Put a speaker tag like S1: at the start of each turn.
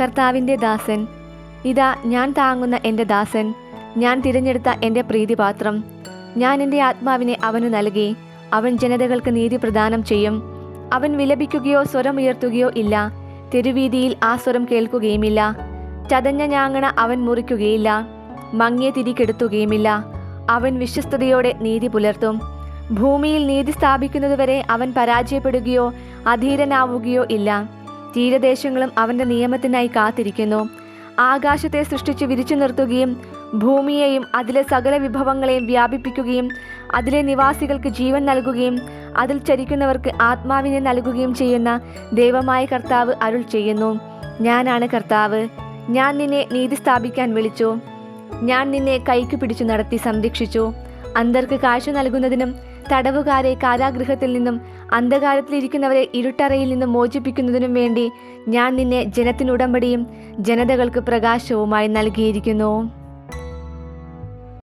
S1: കർത്താവിന്റെ ദാസൻ. ഇതാ ഞാൻ താങ്ങുന്ന എന്റെ ദാസൻ. ഞാൻ തിരഞ്ഞെടുത്ത എന്റെ പ്രീതിപാത്രം. ഞാൻ എന്റെ ആത്മാവിനെ അവനു നൽകി. അവൻ ജനതകൾക്ക് നീതി പ്രദാനം ചെയ്യും. അവൻ വിലപിക്കുകയോ സ്വരം ഉയർത്തുകയോ ഇല്ല. തെരുവീതിയിൽ ആ സ്വരം കേൾക്കുകയുമില്ല. ചതഞ്ഞ ഞാങ്ങണ അവൻ മുറിക്കുകയില്ല. മങ്ങിയ തിരി കെടുത്തുകയുമില്ല. അവൻ വിശ്വസ്തയോടെ നീതി പുലർത്തും. ഭൂമിയിൽ നീതി സ്ഥാപിക്കുന്നതുവരെ അവൻ പരാജയപ്പെടുകയോ അധീരനാവുകയോ ഇല്ല. തീരദേശങ്ങളും അവന്റെ നിയമത്തിനായി കാത്തിരിക്കുന്നു. ആകാശത്തെ സൃഷ്ടിച്ച് വിരിച്ചു നിർത്തുകയും ഭൂമിയെയും അതിലെ സകല വിഭവങ്ങളെയും വ്യാപിപ്പിക്കുകയും അതിലെ നിവാസികൾക്ക് ജീവൻ നൽകുകയും അതിൽ ചരിക്കുന്നവർക്ക് ആത്മാവിനെ നൽകുകയും ചെയ്യുന്ന ദൈവമായ കർത്താവ് അരുൾ ചെയ്യുന്നു. ഞാനാണ് കർത്താവ്. ഞാൻ നിന്നെ നീതി സ്ഥാപിക്കാൻ വിളിച്ചു. ഞാൻ നിന്നെ കൈക്ക് പിടിച്ചു നടത്തി സംരക്ഷിച്ചു. അന്തർക്ക് കാഴ്ച നൽകുന്നതിനും തടവുകാരെ കാരാഗൃഹത്തിൽ നിന്നും അന്ധകാരത്തിലിരിക്കുന്നവരെ ഇരുട്ടറയിൽ നിന്നും മോചിപ്പിക്കുന്നതിനും വേണ്ടി ഞാൻ നിന്നെ ജനത്തിനുടമ്പടിയും ജനതകൾക്ക് പ്രകാശവുമായി നൽകിയിരിക്കുന്നു.